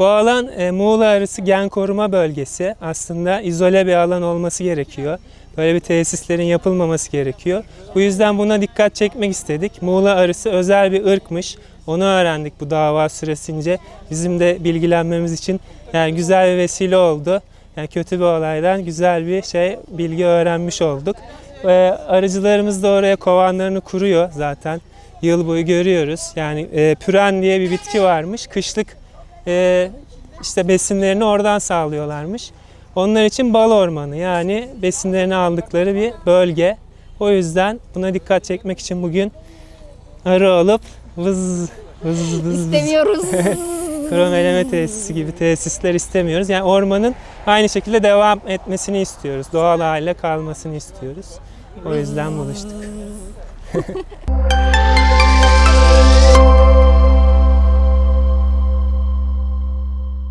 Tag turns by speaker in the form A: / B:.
A: Bu alan e, Muğla Arısı Gen Koruma Bölgesi. Aslında izole bir alan olması gerekiyor. Böyle bir tesislerin yapılmaması gerekiyor. Bu yüzden buna dikkat çekmek istedik. Muğla arısı özel bir ırkmış. Onu öğrendik bu dava süresince. Bizim de bilgilenmemiz için yani güzel bir vesile oldu. Yani kötü bir olaydan güzel bir şey bilgi öğrenmiş olduk. Ve arıcılarımız da oraya kovanlarını kuruyor zaten. Yıl boyu görüyoruz. Yani e, püren diye bir bitki varmış. Kışlık e, işte besinlerini oradan sağlıyorlarmış. Onlar için bal ormanı yani besinlerini aldıkları bir bölge. O yüzden buna dikkat çekmek için bugün arı alıp vız vız vız vız
B: İstemiyoruz.
A: krom eleme tesisi gibi tesisler istemiyoruz. Yani ormanın aynı şekilde devam etmesini istiyoruz. Doğal hale kalmasını istiyoruz. O yüzden buluştuk.